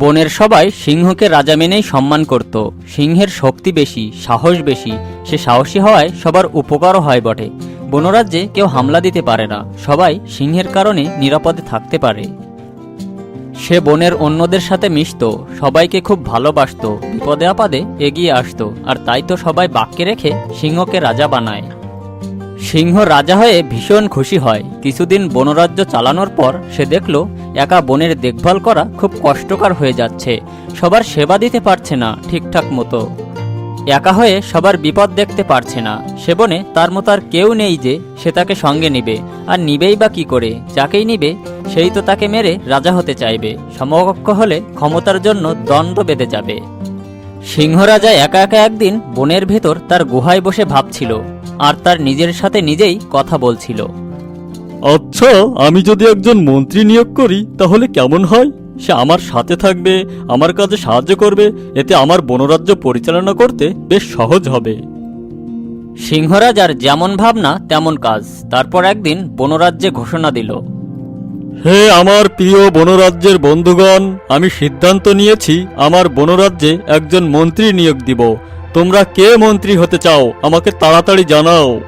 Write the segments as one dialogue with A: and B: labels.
A: বনের সবাই সিংহকে রাজা মেনেই সম্মান করত। সিংহের শক্তি বেশি, সাহস বেশি, সে সাহসী হওয়ায় সবার উপকারও হয় বটে। বনরাজ্যে কেউ হামলা দিতে পারে না, সবাই সিংহের কারণে নিরাপদে থাকতে পারে। সে বনের অন্যদের সাথে মিশত, সবাইকে খুব ভালোবাসত, বিপদে আপদে এগিয়ে আসতো, আর তাই তো সবাই বাক্যে রেখে সিংহকে রাজা বানায়। সিংহ রাজা হয়ে ভীষণ খুশি হয়। কিছুদিন বনরাজ্য চালানোর পর সে দেখল একা বনের দেখভাল করা খুব কষ্টকর হয়ে যাচ্ছে। সবার সেবা দিতে পারছে না ঠিকঠাক মতো। একা হয়ে সবার বিপদ দেখতে পারছে না। সে বনে তার মতো আর কেউ নেই যে সে তাকে সঙ্গে নিবে। আর নিবেই বা কি করে? যাকেই নিবে, সেই তো তাকে মেরে রাজা হতে চাইবে। সমকক্ষ হলে ক্ষমতার জন্য দণ্ড বেঁধে যাবে। সিংহরাজা একা একা একদিন বনের ভেতর তার গুহায় বসে ভাবছিল। আর তার নিজের সাথে নিজেই কথা বলছিল।
B: আচ্ছা আমি যদি একজন মন্ত্রী নিয়োগ করি তাহলে কেমন হয়? সে আমার সাথে থাকবে আমার কাজে সাহায্য করবে এতে আমার বনরাজ্য পরিচালনা করতে বেশ সহজ হবে।
A: সিংহরাজার যেমন ভাবনা তেমন কাজ। তারপর একদিন বনরাজ্যে ঘোষণা দিল।
B: হে আমার প্রিয় বনরাজ্যের বন্ধুগণ আমি সিদ্ধান্ত নিয়েছি আমার বনরাজ্যে একজন মন্ত্রী নিয়োগ দিব। তোমরা কে মন্ত্রী হতে চাও আমাকে তাড়াতাড়ি জানাও।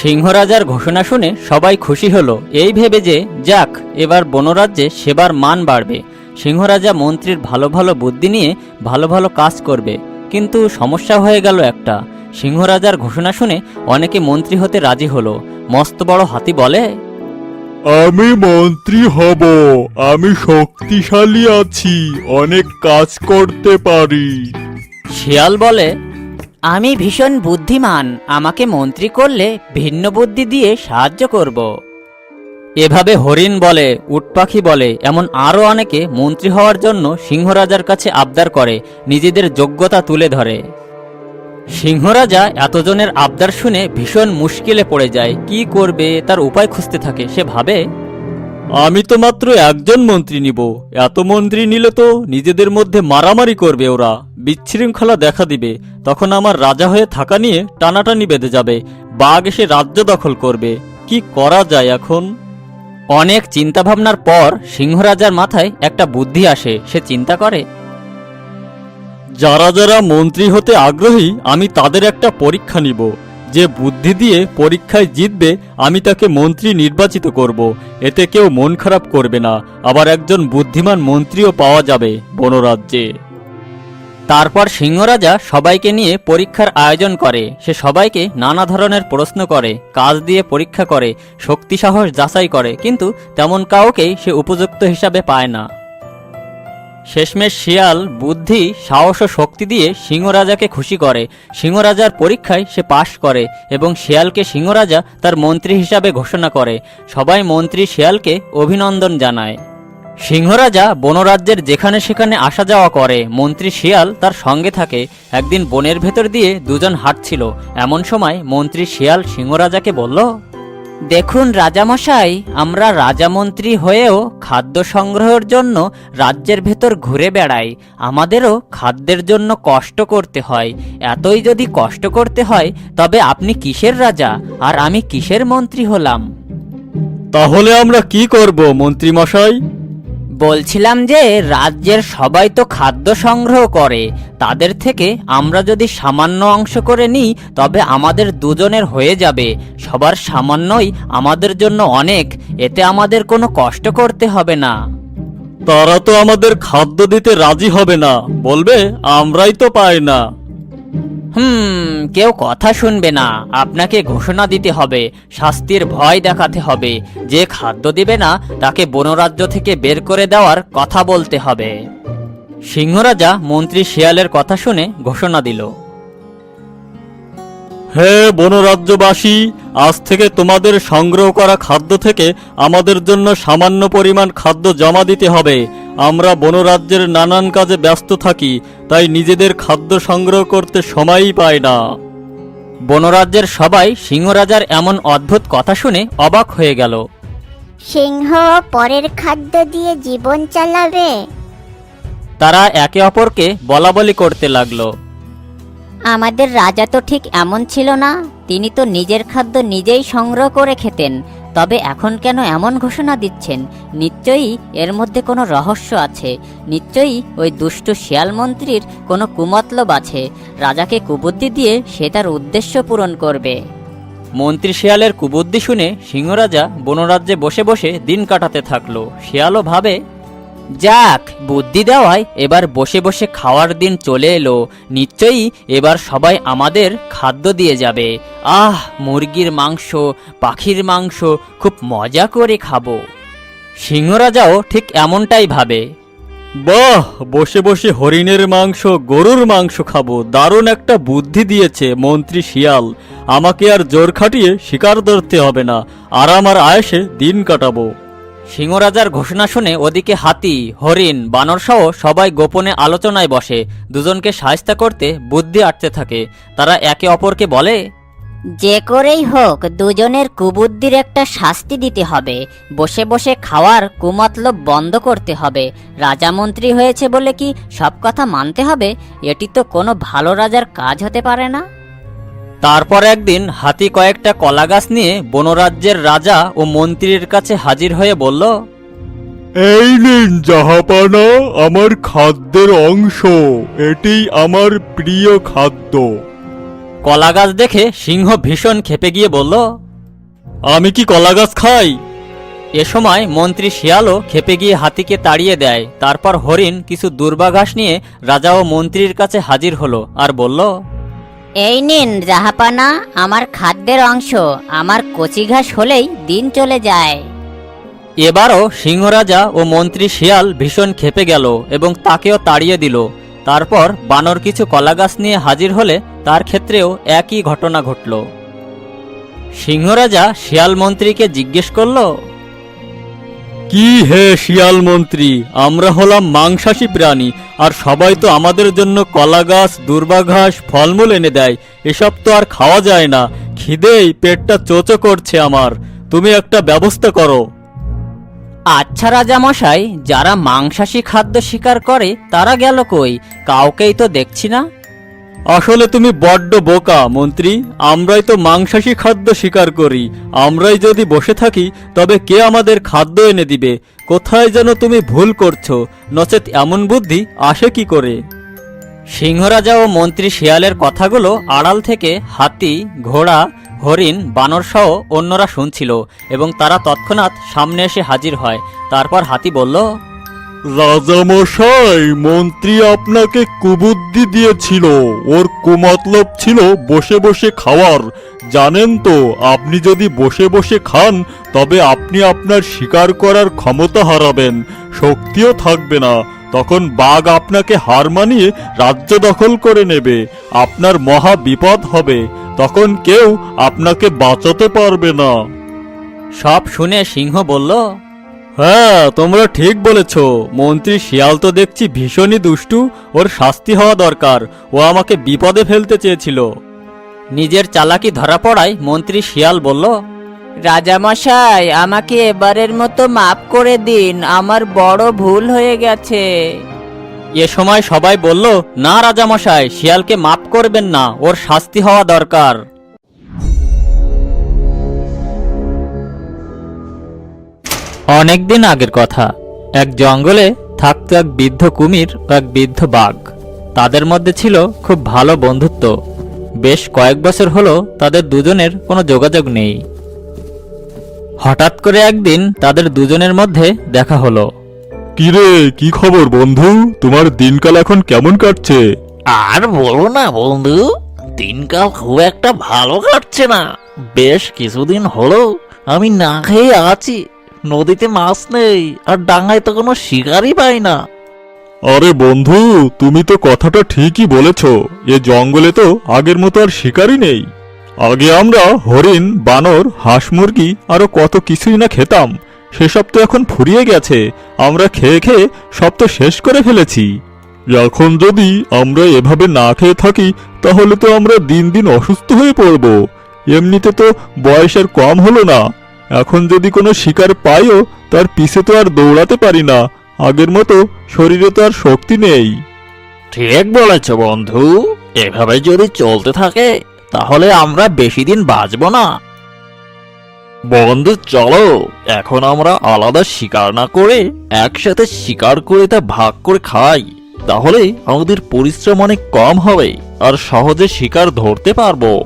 A: সিংহরাজার ঘোষণা শুনে সবাই খুশি হলো। এই ভেবে যে যাক এবার বনরাজ্যে সেবার মান বাড়বে। সিংহরাজা মন্ত্রীর ভালো ভালো বুদ্ধি নিয়ে ভালো ভালো কাজ করবে। কিন্তু সমস্যা হয়ে গেল একটা। সিংহরাজার ঘোষণা শুনে অনেকে মন্ত্রী হতে রাজি হলো। মস্ত বড় হাতি বলে
B: আমি মন্ত্রী হব। আমি শক্তিশালী আছি। অনেক কাজ করতে পারি।
A: শিয়াল বলে আমি ভীষণ বুদ্ধিমান, আমাকে মন্ত্রী করলে ভিন্ন বুদ্ধি দিয়ে সাহায্য করব। এভাবে হরিণ বলে উটপাখি বলে, এমন আরও অনেকে মন্ত্রী হওয়ার জন্য সিংহরাজার কাছে আবদার করে, নিজেদের যোগ্যতা তুলে ধরে। সিংহরাজা এতজনের আবদার শুনে ভীষণ মুশকিলে পড়ে যায়, কি করবে, তার উপায় খুঁজতে থাকে, সে ভাবে
B: আমি তো মাত্র একজন মন্ত্রী নিব। এত মন্ত্রী নিলে তো নিজেদের মধ্যে মারামারি করবে ওরা। বিশৃঙ্খলা দেখা দিবে। তখন আমার রাজা হয়ে থাকা নিয়ে টানাটানি বেঁধে যাবে। বাঘ এসে রাজ্য দখল করবে। কি করা যায় এখন?
A: অনেক চিন্তাভাবনার পর সিংহরাজার মাথায় একটা বুদ্ধি আসে। সে চিন্তা করে,
B: যারা যারা মন্ত্রী হতে আগ্রহী, আমি তাদের একটা পরীক্ষা নিব। যে বুদ্ধি দিয়ে পরীক্ষায় জিতবে, আমি তাকে মন্ত্রী নির্বাচিত করব। এতে কেউ মন খারাপ করবে না। আবার একজন বুদ্ধিমান মন্ত্রীও পাওয়া যাবে বনরাজ্যে।
A: তারপর সিংহরাজা সবাইকে নিয়ে পরীক্ষার আয়োজন করে। সে সবাইকে নানা ধরনের প্রশ্ন করে, কাজ দিয়ে পরীক্ষা করে, শক্তি সাহস যাচাই করে, কিন্তু তেমন কাউকেই সে উপযুক্ত হিসাবে পায় না। শেষমেশ শিয়াল বুদ্ধি, সাহস ও শক্তি দিয়ে সিংহরাজাকে খুশি করে। সিংহরাজার পরীক্ষায় সে পাশ করে এবং শিয়ালকে সিংহরাজা তার মন্ত্রী হিসাবে ঘোষণা করে। সবাই মন্ত্রী শিয়ালকে অভিনন্দন জানায়। সিংহরাজা বনরাজ্যের যেখানে সেখানে আসা যাওয়া করে। মন্ত্রী শিয়াল তার সঙ্গে থাকে। একদিন বনের ভেতর দিয়ে দুজন হাঁটছিল। এমন সময় মন্ত্রী শিয়াল সিংহরাজাকে বলল দেখুন রাজামশাই, আমরা রাজামন্ত্রী হয়েও খাদ্য সংগ্রহের জন্য রাজ্যের ভেতর ঘুরে বেড়াই। আমাদেরও খাদ্যের জন্য কষ্ট করতে হয়। এতই যদি কষ্ট করতে হয়, তবে আপনি কিসের রাজা? আর আমি কিসের মন্ত্রী হলাম?
B: তাহলে আমরা কি করব মন্ত্রী মশাই
A: বলছিলাম যে রাজ্যের সবাই তো খাদ্য সংগ্রহ করে। তাদের থেকে আমরা যদি সামান্য অংশ করে নিই, তবে আমাদের দুজনের হয়ে যাবে। সবার সামান্যই আমাদের জন্য অনেক। এতে আমাদের কোনো কষ্ট করতে হবে না।
B: তারা তো আমাদের খাদ্য দিতে রাজি হবে না। বলবে, আমরাই তো পাই না।
A: হুম, কেউ কথা শুনবে না। আপনাকে ঘোষণা দিতে হবে, শাস্তির ভয় দেখাতে হবে। যে খাদ্য দিবে না, তাকে বনরাজ্য থেকে বের করে দেওয়ার কথা বলতে হবে। সিংহরাজা মন্ত্রী শিয়ালের কথা শুনে ঘোষণা দিল।
B: হে বনরাজ্যবাসী, আজ থেকে তোমাদের সংগ্রহ করা খাদ্য থেকে আমাদের জন্য সামান্য পরিমাণ খাদ্য জমা দিতে হবে। আমরা বনরাজ্যের নানান কাজে ব্যস্ত থাকি তাই নিজেদের খাদ্য সংগ্রহ করতে সময়ই পাই না।
A: বনরাজ্যের সবাই সিংহরাজার এমন অদ্ভুত কথা শুনে অবাক হয়ে গেল।
C: সিংহ পরের খাদ্য দিয়ে জীবন চালাবে।
A: তারা একে অপরকে বলাবলি করতে লাগল।
C: আমাদের রাজা তো ঠিক এমন ছিল না।
D: তিনি তো নিজের খাদ্য নিজেই সংগ্রহ করে খেতেন, তবে এখন কেন এমন ঘোষণা দিচ্ছেন? নিশ্চয়ই এর মধ্যে কোনো রহস্য আছে, নিশ্চয়ই ওই দুষ্টু শিয়াল মন্ত্রীর কোনো কুমতলব আছে, রাজাকে কুবুদ্ধি দিয়ে সে তার উদ্দেশ্য পূরণ করবে।
A: মন্ত্রী শিয়ালের কুবুদ্ধি শুনে সিংহরাজা বনরাজ্যে বসে বসে দিন কাটাতে থাকল। শিয়ালও ভাবে যাক, বুদ্ধি দেওয়ায় এবার বসে বসে খাওয়ার দিন চলে এলো। নিশ্চয়ই এবার সবাই আমাদের খাদ্য দিয়ে যাবে। আহ, মুরগির মাংস, পাখির মাংস, খুব মজা করে খাব। সিংহরাজাও ঠিক এমনটাই ভাবে।
B: বাহ, বসে বসে হরিণের মাংস, গরুর মাংস খাব। দারুণ একটা বুদ্ধি দিয়েছে মন্ত্রী শিয়াল। আমাকে আর জোর খাটিয়ে শিকার ধরতে হবে না। আর আয়েসে দিন কাটাবো।
A: সিংহরাজার ঘোষণা শুনে ওদিকে হাতি, হরিণ বানরসহ সবাই গোপনে আলোচনায় বসে। দুজনকে সাহায্য করতে বুদ্ধি আটতে থাকে। তারা একে অপরকে বলে,
D: যে করেই হোক, দুজনের কুবুদ্ধির একটা শাস্তি দিতে হবে। বসে বসে খাওয়ার কুমতলব বন্ধ করতে হবে। রাজা মন্ত্রী হয়েছে বলে কি সব কথা মানতে হবে? এটি তো কোনো ভালো রাজার কাজ হতে পারে না।
A: তারপর একদিন হাতি কয়েকটা কলাগাছ নিয়ে বনরাজ্যের রাজা ও মন্ত্রীর কাছে হাজির হয়ে বলল
B: এই নিন জাহাপানা আমার খাদ্যের অংশ। এটি আমার প্রিয় খাদ্য।
A: কলাগাছ দেখে সিংহ ভীষণ খেপে গিয়ে বলল
B: আমি কি কলা গাছ খাই?
A: এ সময় মন্ত্রী শিয়ালও খেপে গিয়ে হাতিকে তাড়িয়ে দেয়। তারপর হরিণ কিছু দুর্বাঘাস নিয়ে রাজা ও মন্ত্রীর কাছে হাজির হলো আর বলল
D: এই নিন জাহাপানা, আমার খাদ্যের অংশ। আমার কচি ঘাস হলেই দিন চলে যায়।
A: এবারও সিংহরাজা ও মন্ত্রী শিয়াল ভীষণ খেপে গেল এবং তাকেও তাড়িয়ে দিল। তারপর বানর কিছু কলাগাছ নিয়ে হাজির হলে তার ক্ষেত্রেও একই ঘটনা ঘটল। সিংহরাজা শিয়াল মন্ত্রীকে জিজ্ঞেস করল
B: কি হে শিয়াল মন্ত্রী? আমরা হলাম মাংসাশী প্রাণী, আর সবাই তো আমাদের জন্য কলা গাছ, দুর্বা ঘাস, ফলমূল এনে দেয়। এসব তো আর খাওয়া যায় না। খিদেই পেটটা চোচো করছে আমার। তুমি একটা ব্যবস্থা করো।
A: আচ্ছা রাজামশাই, যারা মাংসাশী খাদ্য শিকার করে, তারা গেল কই? কাউকেই তো দেখছি না।
B: আসলে তুমি বড্ড বোকা, মন্ত্রী। আমরাই তো মাংসাশী খাদ্য শিকার করি। আমরাই যদি বসে থাকি, তবে কে আমাদের খাদ্য এনে দিবে? কোথায় যেন তুমি ভুল করছ। নচেত এমন বুদ্ধি আসে কি করে?
A: সিংহরাজা ও মন্ত্রী শিয়ালের কথাগুলো আড়াল থেকে হাতি, ঘোড়া, হরিণ বানরসহ অন্যরা শুনছিল এবং তারা তৎক্ষণাৎ সামনে এসে হাজির হয়। তারপর হাতি বলল
B: রাজামশাই, মন্ত্রী আপনাকে কুবুদ্ধি দিয়েছিল। ওর কুমতলব ছিল বসে বসে খাওয়ার। জানেন তো, আপনি যদি বসে বসে খান, তবে আপনি আপনার শিকার করার ক্ষমতা হারাবেন। শক্তিও থাকবে না। তখন বাঘ আপনাকে হার মানিয়ে রাজ্য দখল করে নেবে। আপনার মহা বিপদ হবে। তখন কেউ আপনাকে বাঁচাতে পারবে না।
A: সব শুনে সিংহ বলল
B: হ্যাঁ তোমরা ঠিক বলেছ। মন্ত্রী শিয়াল তো দেখছি ভীষণই দুষ্টু ওর শাস্তি হওয়া দরকার। ও আমাকে বিপদে ফেলতে চেয়েছিল।
A: নিজের চালাকি ধরা পড়ায় মন্ত্রী শিয়াল বলল রাজামশাই আমাকে এবারের মতো মাফ করে দিন আমার বড় ভুল হয়ে গেছে। এ সময় সবাই বলল না রাজামশাই শিয়ালকে মাফ করবেন না ওর শাস্তি হওয়া দরকার। অনেকদিন আগের কথা। এক জঙ্গলে থাকতো এক বৃদ্ধ কুমির ও এক বৃদ্ধ বাঘ। তাদের মধ্যে ছিল খুব ভালো বন্ধুত্ব। বেশ কয়েক বছর হলো তাদের দুজনের কোনো যোগাযোগ নেই। হঠাৎ করে একদিন তাদের দুজনের মধ্যে দেখা হলো।
B: কিরে কি খবর বন্ধু? তোমার দিনকাল এখন কেমন কাটছে?
E: আর বলো না বন্ধু দিনকাল খুব একটা ভালো কাটছে না। বেশ কিছুদিন হলো আমি না খেয়ে আছি। নদীতে মাছ নেই আর ডাঙায় তো কোনো শিকারই পাই না।
B: আরে বন্ধু, তুমি তো কথাটা ঠিকই বলেছ। এ জঙ্গলে তো আগের মতো আর শিকারই নেই। আগে আমরা হরিণ, বানর, হাঁস মুরগি আরও কত কিছুই না খেতাম। সেসব তো এখন ফুরিয়ে গেছে। আমরা খেয়ে খেয়ে সব তো শেষ করে ফেলেছি। এখন যদি আমরা এভাবে না খেয়ে থাকি, তাহলে তো আমরা দিন দিন অসুস্থ হয়ে পড়ব। এমনিতে তো বয়স আর কম হলো না। এখন যদি কোনো শিকার পাইও, তার পিছে তো আর দৌড়াতে পারি না। আগের মতো শরীরে তো আর শক্তি নেই।
E: ঠিক বলেছ, বন্ধু। এভাবে যদি চলতে থাকে, তাহলে আমরা বেশি দিন বাঁচব না। বন্ধু, চলো। এখন আমরা আলাদা শিকার না করে, একসাথে শিকার করে তা ভাগ করে খাই। তাহলে আমাদের পরিশ্রম অনেক কম হবে, আর সহজে শিকার ধরতে পারব।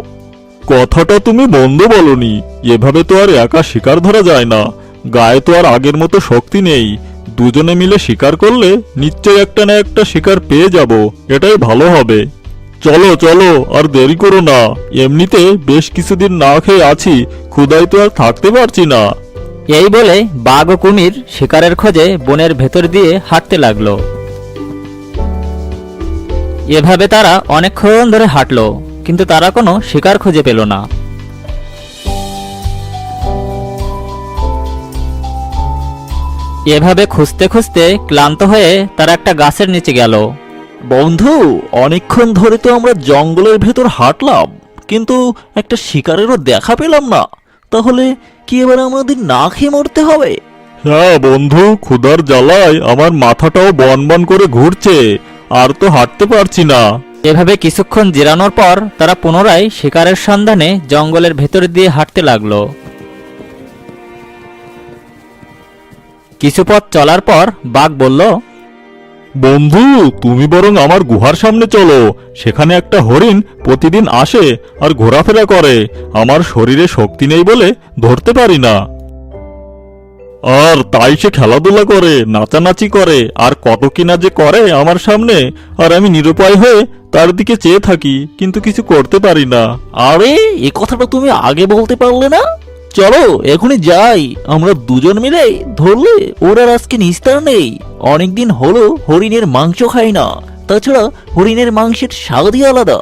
B: কথাটা তুমি বন্ধ বলনি। এভাবে তো আর একা শিকার ধরা যায় না। গায়ে তো আর আগের মতো শক্তি নেই। দুজনে মিলে শিকার করলে নিশ্চয় একটা না একটা শিকার পেয়ে যাব। এটাই ভালো হবে। চলো চলো, আর দেরি করো না। এমনিতে বেশ কিছুদিন না খেয়ে আছি ক্ষুদায় তো আর থাকতে পারছি না।
A: এই বলে বাঘ ও কুমির শিকারের খোঁজে বনের ভেতর দিয়ে হাঁটতে লাগল। এভাবে তারা অনেকক্ষণ ধরে হাঁটলো। কিন্তু তারা কোনো শিকার খুঁজে পেল না। এভাবে খুঁজতে খুঁজতে ক্লান্ত হয়ে তারা একটা গাছের নিচে গেল।
E: বন্ধু অনেকক্ষণ ধরে তো আমরা জঙ্গলের ভেতর হাঁটলাম কিন্তু একটা শিকারেরও দেখা পেলাম না। তাহলে কি এবার আমাদের না খেয়ে মরতে হবে?
B: হ্যাঁ বন্ধু ক্ষুধার জ্বালায় আমার মাথাটাও বন বন করে ঘুরছে আর তো হাঁটতে পারছি না।
A: এভাবে কিছুক্ষণ জিরানোর পর তারা পুনরায় শিকারের সন্ধানে জঙ্গলের ভেতর দিয়ে হাঁটতে লাগল। কিছু পথ চলার পর বাঘ বলল,
B: বন্ধু, তুমি বরং আমার গুহার সামনে চলো। সেখানে একটা হরিণ প্রতিদিন আসে আর ঘোরাফেরা করে। আমার শরীরে শক্তি নেই বলে ধরতে পারি না। আর তাই সে খেলাধুলা করে নাচানাচি করে আর কত কিনা যে করে আমার সামনে আর আমি নিরুপায় হয়ে তার দিকে চেয়ে থাকি কিন্তু কিছু করতে পারি না।
E: আরে এ কথাটা তুমি আগে বলতে পারলে না? চলো এখনই যাই। আমরা দুজন মিলে ধরলে ওর আর আজকে নিস্তার নেই। অনেকদিন হলো হরিণের মাংস খাই না। তাছাড়া হরিণের মাংসের স্বাদই আলাদা।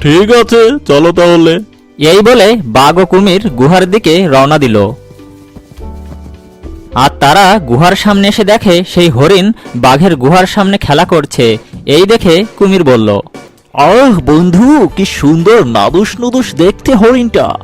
B: ঠিক আছে চলো তাহলে।
A: এই বলে বাঘ ও কুমির গুহার দিকে রওনা দিল। আর তারা গুহার সামনে এসে দেখে সেই হরিণ বাঘের গুহার সামনে খেলা করছে। এই দেখে কুমির বলল
E: আহ বন্ধু কি সুন্দর নাদুস নুদুস দেখতে হরিণটা।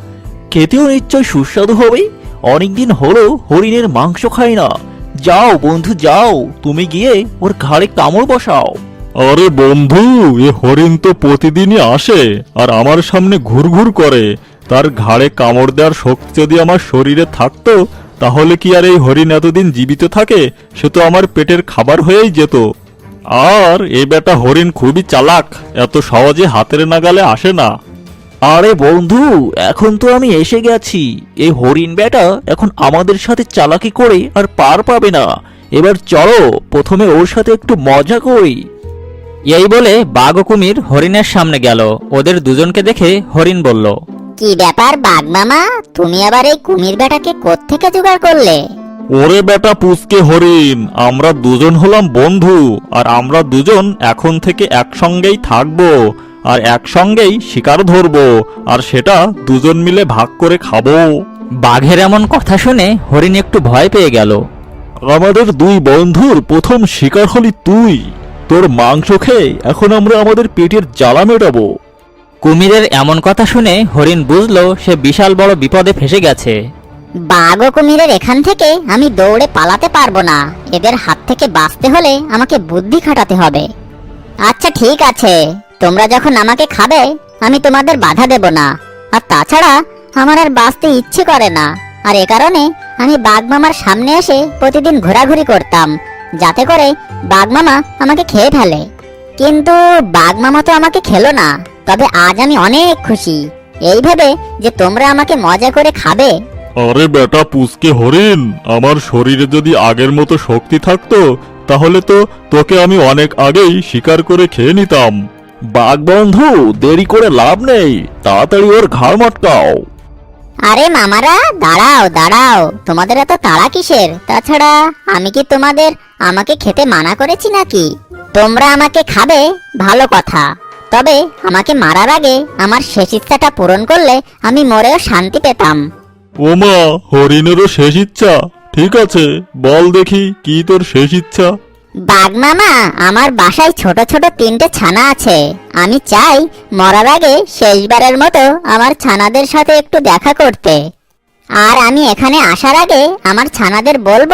E: খেতেও নিশ্চয় সুস্বাদু হবে। অনেকদিন হলো হরিণের মাংস খাই না। যাও বন্ধু যাও। তুমি গিয়ে ওর ঘাড়ে কামড় বসাও।
B: আরে বন্ধু এ হরিণ তো প্রতিদিনই আসে আর আমার সামনে ঘুরঘুর করে। তার ঘাড়ে কামড় দেওয়ার শক্তি যদি আমার শরীরে থাকতো তাহলে কি আর এই হরিণ এতদিন জীবিত থাকে? সে তো আমার পেটের খাবার হয়েই যেত। আর এ বেটা হরিণ খুবই চালাক, এত সহজে হাতের নাগালে আসে না।
E: আরে বন্ধু, এখন তো আমি এসে গেছি। এই হরিণ বেটা এখন আমাদের সাথে চালাকি করে আর পার পাবে না। এবার চলো, প্রথমে ওর সাথে একটু মজা করি।
A: এই বলে বাঘ কুমির হরিণের সামনে গেল। ওদের দুজনকে দেখে হরিণ বলল
C: কি ব্যাপার বাঘ মামা? তুমি আবার এই কুমির বেটাকে কোত্থেকে জোগাড় করলে?
B: ওরে বেটা পুচকে হরিণ আমরা দুজন হলাম বন্ধু আর আমরা দুজন এখন থেকে একসঙ্গেই থাকব আর একসঙ্গেই শিকার ধরবো আর সেটা দুজন মিলে ভাগ করে খাব।
A: বাঘের এমন কথা শুনে হরিণ একটু ভয় পেয়ে গেল।
B: আমাদের দুই বন্ধুর প্রথম শিকার হলি তুই। তোর মাংস খেয়ে এখন আমরা আমাদের পেটের জ্বালা মেটাবো।
A: কুমিরের এমন কথা শুনে হরিণ বুঝলো সে বিশাল বড় বিপদে ফেসে গেছে।
C: বাঘ ও কুমিরের এখান থেকে আমি দৌড়ে পালাতে পারব না। এদের হাত থেকে বাঁচতে হলে আমাকে বুদ্ধি খাটাতে হবে। আচ্ছা ঠিক আছে। তোমরা যখন আমাকে খাবে, আমি তোমাদের বাধা দেব না। আর তাছাড়া আমার আর বাঁচতে ইচ্ছে করে না। আর এ কারণে আমি বাঘ মামার সামনে এসে প্রতিদিন ঘোরাঘুরি করতাম, যাতে করে বাঘ মামা আমাকে খেয়ে ফেলে। কিন্তু বাঘ মামা তো আমাকে খেলো না। তবে আজ আমি অনেক খুশি। এই ভেবে যে তোমরা আমাকে মজা করে খাবে।
B: আরে বেটা পুচকে হরিণ আমার শরীরে যদি আগের মতো শক্তি থাকতো তাহলে তো তোকে আমি অনেক আগেই শিকার করে খেয়ে নিতাম।
E: বাঘ বন্ধু দেরি করে লাভ নেই তাড়াতাড়ি ওর ঘাড় মটকাও।
C: আরে মামারা দাঁড়াও দাঁড়াও তোমাদের এত তাড়া কিসের? তাছাড়া আমি কি তোমাদের আমাকে খেতে মানা করেছি নাকি? তোমরা আমাকে খাবে? ভালো কথা। তবে আমাকে মারার আগে আমার শেষ ইচ্ছাটা পূরণ করলে আমি মরেও শান্তি পেতাম।
B: ওমা হরিণেরও শেষ ইচ্ছা? ঠিক আছে বল দেখি কি তোর শেষ ইচ্ছা।
C: বাঘ মামা আমার বাসায় ছোট ছোট তিনটে ছানা আছে। আমি চাই মরার আগে শেষবারের মতো আমার ছানাদের সাথে একটু দেখা করতে। আর আমি এখানে আসার আগে আমার ছানাদের বলব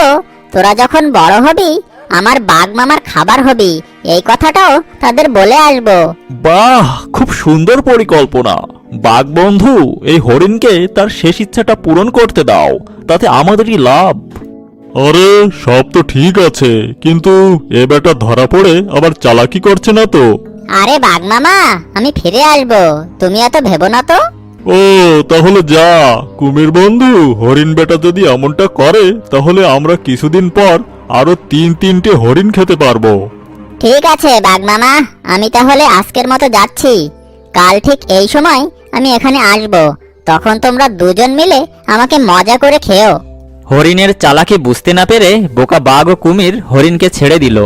C: তোরা যখন বড় হবি আমার বাঘ মামার খাবার হবি এই কথাটাও তাদের বলে আসব।
E: বাহ খুব সুন্দর পরিকল্পনা। বাঘ বন্ধু এই হরিণকে তার শেষ ইচ্ছাটা পূরণ করতে দাও তাতে আমাদেরই লাভ।
B: আরে সব তো ঠিক আছে কিন্তু এ বেটা ধরা পড়ে আবার চালাকি করছে না তো।
C: আরে বাঘ মামা আমি ফিরে আসব। তুমি এত ভেবো না তো?
B: ও তাহলে যা। কুমির বন্ধু হরিণ বেটা যদি এমনটা করে তাহলে আমরা কিছুদিন পর আরও তিন তিনটে হরিণ খেতে পারব।
C: ঠিক আছে বাঘ মামা। আমি তাহলে আজকের মতো যাচ্ছি। কাল ঠিক এই সময় আমি এখানে আসব। তখন তোমরা দুজন মিলে আমাকে মজা করে খেও।
A: হরিণের চালাকি বুঝতে না পেরে বোকা বাঘ ও কুমির হরিণকে ছেড়ে দিল।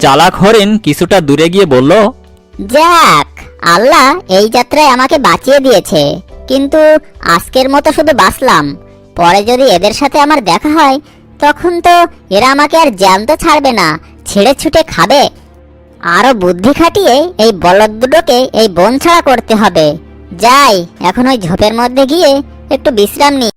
A: চালাক হরিণ কিছুটা দূরে গিয়ে বলল
C: যাক আল্লাহ এই যাত্রায় আমাকে বাঁচিয়ে দিয়েছে। কিন্তু আজকের মতো শুধু বাঁচলাম। পরে যদি এদের সাথে আমার দেখা হয়, তখন তো এরা আমাকে আর জ্যান্ত ছাড়বে না, ছেড়ে ছুটে খাবে। আরও বুদ্ধি খাটিয়ে এই বলদ দুটোকে এই বন ছাড়া করতে হবে। যাই, এখন ওই ঝোপের মধ্যে গিয়ে একটু বিশ্রাম নিই